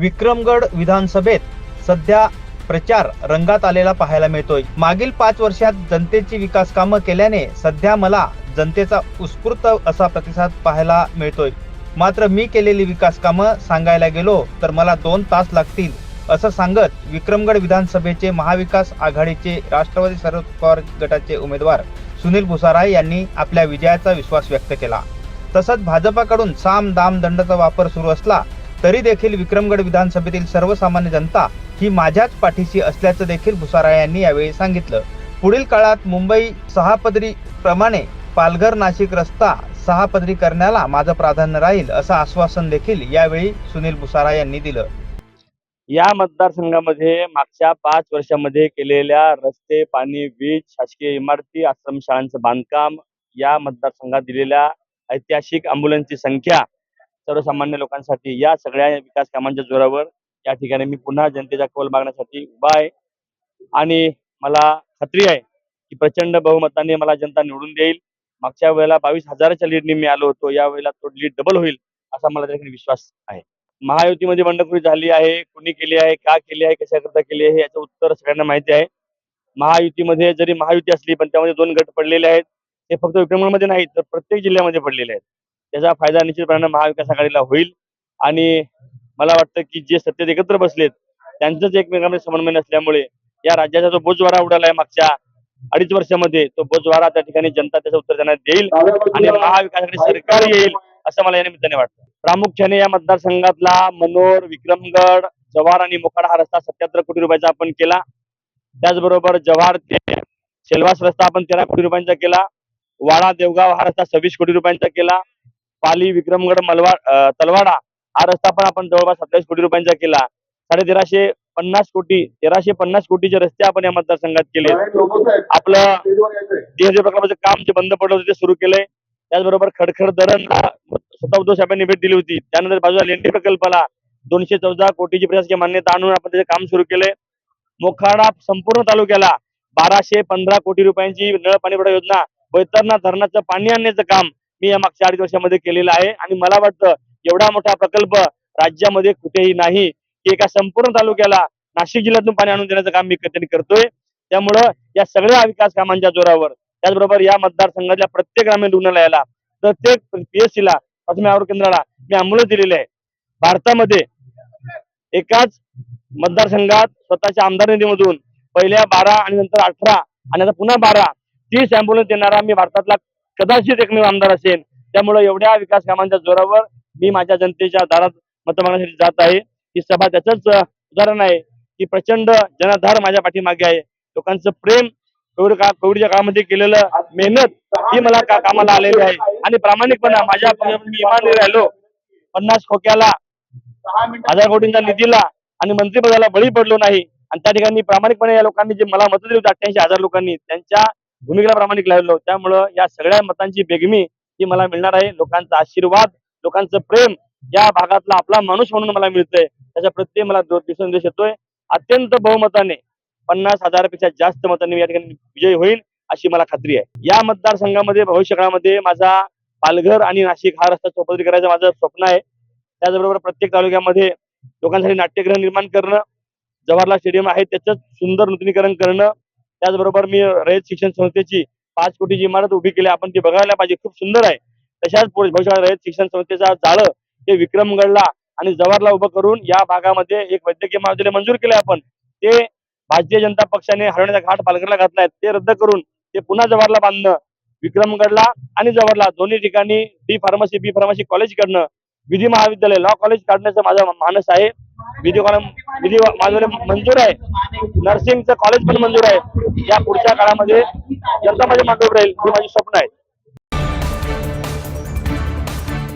विक्रमगड विधानसभेत सध्या प्रचार रंगात आलेला पाहायला मिळतोय. मागील पाच वर्षात जनतेची विकास कामं केल्याने सध्या मला जनतेचा उत्स्फूर्त असा प्रतिसाद पाहायला मिळतोय. मात्र मी केलेली विकास कामं सांगायला गेलो तर मला दोन तास लागतील असं सांगत विक्रमगड विधानसभेचे महाविकास आघाडीचे राष्ट्रवादी शरद पवार गटाचे उमेदवार सुनील भुसारा यांनी आपल्या विजयाचा विश्वास व्यक्त केला. तसंच भाजपाकडून साम दाम दंडाचा वापर सुरू असला तरी देखील विक्रमगड विधानसभेतील सर्वसामान्य जनता ही माझ्याच पाठीशी असल्याचं देखील भुसारा यांनी यावेळी सांगितलं. पुढील काळात मुंबई सहापदरी प्रमाणे पालघर नाशिक रस्ता सहापदरी करण्याला माझं प्राधान्य राहील असं आश्वासन देखील यावेळी सुनील भुसारा यांनी दिलं. या मतदारसंघामध्ये मागच्या पाच वर्षामध्ये केलेल्या रस्ते पाणी वीज शासकीय इमारती आश्रमशाळांचं बांधकाम या मतदारसंघात दिलेल्या ऐतिहासिक अँब्युलन्सची संख्या सर्वसामान्य लोकांसाठी या सगळ्या विकास कामांच्या जोरावर या ठिकाणी मी पुन्हा जनतेचा कौल मागण्यासाठी उभा आहे. आणि मला खात्री आहे की प्रचंड बहुमताने मला जनता निवडून देईल. मागच्या वेळेला बावीस हजाराच्या लीडने मी आलो होतो. या वेळेला तो लीड डबल होईल असा मला त्या विश्वास आहे. महायुतीमध्ये बंडखोरी झाली आहे. कुणी केली आहे? का केली आहे? कशाकरता केली आहे? याचं उत्तर सगळ्यांना माहिती आहे. महायुतीमध्ये जरी महायुती असली पण त्यामध्ये दोन गट पडलेले आहेत. ते फक्त विक्रमणमध्ये नाही तर प्रत्येक जिल्ह्यामध्ये पडलेले आहेत. त्याचा फायदा निश्चितपणाने महाविकास आघाडीला होईल. आणि मला वाटतं की जे सत्तेत एकत्र बसलेत त्यांचंच एकमेकांमध्ये समन्वय नसल्यामुळे या राज्याचा जो बोजवारा उडाला आहे मागच्या अडीच वर्षामध्ये तो बोजवारा त्या ठिकाणी जनता त्याचं उत्तर त्यांना देईल आणि महाविकास आघाडी सरकार येईल असं मला या निमित्ताने वाटतं. प्रामुख्याने या मतदारसंघातला मनोर विक्रमगड जव्हार आणि मोखाडा हा रस्ता सत्याहत्तर कोटी रुपयाचा आपण केला. त्याचबरोबर जव्हार ते सेलवास रस्ता आपण तेरा कोटी रुपयांचा केला. वाडा देवगाव हा रस्ता सव्वीस कोटी रुपयांचा केला. पाली विक्रमगड मलवाड अं, तलवाडा हा रस्ता पण आपण जवळपास सत्तावीस कोटी रुपयांचा केला. साडे तेराशे पन्नास कोटी तेराशे पन्नास कोटीचे रस्ते आपण या मतदारसंघात केले. आपलं DSD प्रकल्पाचं काम जे बंद पडलं होतं ते सुरू केलंय. त्याचबरोबर खडखड धरण स्वतः उद्धव साहेबांनी भेट दिली होती. त्यानंतर बाजूला लेंडी प्रकल्पाला दोनशे चौदा कोटीची प्रशासकीय मान्यता आणून आपण त्याचे काम सुरू केलंय. मोखाडा संपूर्ण तालुक्याला बाराशे पंधरा कोटी रुपयांची नळ पाणी पुरवठा योजना वैतरणा धरणाचं पाणी आणण्याचं काम मी या मागच्या अडीच वर्षामध्ये केलेलं आहे. आणि मला वाटतं एवढा मोठा प्रकल्प राज्यामध्ये कुठेही नाही. की एका संपूर्ण तालुक्याला नाशिक जिल्ह्यातून पाणी आणून देण्याचं काम मी त्यांनी करतोय. त्यामुळं या सगळ्या विकास कामांच्या जोरावर त्याचबरोबर या मतदारसंघातल्या प्रत्येक ग्रामीण रुग्णालयाला प्रत्येक पीएससी ला प्राथमिक आरोग्य केंद्राला मी अँब्युलन्स दिलेले आहे. भारतामध्ये एकाच मतदारसंघात स्वतःच्या आमदार निधीमधून पहिल्या बारा आणि नंतर अठरा आणि आता पुन्हा बारा तीस अँब्युलन्स देणारा मी भारतातला कदाचित एकमेव आमदार असेल. त्यामुळे एवढ्या विकास कामांच्या जोरावर मी माझ्या जनतेच्या दारात मत मागण्यासाठी जात आहे. ही सभा त्याचंच उदाहरण आहे की प्रचंड जनाधार माझ्या पाठीमागे आहे. लोकांचं प्रेम कोविड का कोविडच्या काळामध्ये केलेलं मेहनत ही मला का कामाला आलेली आहे. आणि प्रामाणिकपणा माझ्या मी इमानदारी राहिलो. पन्नास खोक्याला हजार कोटींच्या निधीला आणि मंत्रिपदाला बळी पडलो नाही. आणि त्या ठिकाणी प्रामाणिकपणे या लोकांनी जे मला मदत दिली होती अठ्ठ्याऐंशी हजार लोकांनी त्यांच्या भूमिकेला प्रामाणिक राहिलो त्यामुळं या सगळ्या मतांची बेगमी ही मला मिळणार आहे. लोकांचा आशीर्वाद लोकांचं प्रेम या भागातला आपला माणूस म्हणून मला मिळतंय. त्याच्या प्रत्येक मला दो- येतोय. अत्यंत बहुमताने पन्नास हजारापेक्षा जास्त मतांनी या ठिकाणी विजय होईल अशी मला खात्री आहे. या मतदारसंघामध्ये भविष्य काळामध्ये माझा पालघर आणि नाशिक हा रस्ता चौपदरी करायचं माझं स्वप्न आहे. त्याचबरोबर प्रत्येक तालुक्यामध्ये लोकांसाठी नाट्यगृह निर्माण करणं जवाहरलाल स्टेडियम आहे त्याचं सुंदर नूतनीकरण करणं त्याचबरोबर मी रयत शिक्षण संस्थेची पाच कोटीची इमारत उभी केली. आपण ती बघायला पाहिजे. खूप सुंदर आहे. तशाच भविष्यात रयत शिक्षण संस्थेचा जाळं ते विक्रमगडला आणि जवाहरला उभं करून या भागामध्ये एक वैद्यकीय महाविद्यालय मंजूर केले आपण. ते भारतीय जनता पक्षाने हरवण्याचा घाट पालघरला घातलाय. ते रद्द करून ते पुन्हा जवाहरला बांधणं विक्रमगडला आणि जवाहरला दोन्ही ठिकाणी B pharmacy B pharmacy college करणं विधी महाविद्यालय लॉ कॉलेज काढण्याचा माझा मानस आहे. विधी कॉल विधी महाविद्यालय मंजूर आहे. नर्सिंगचं कॉलेज पण मंजूर आहे. या पुढच्या काळामध्ये जनता माझ्या मागे राहील. ही माझी स्वप्न आहे.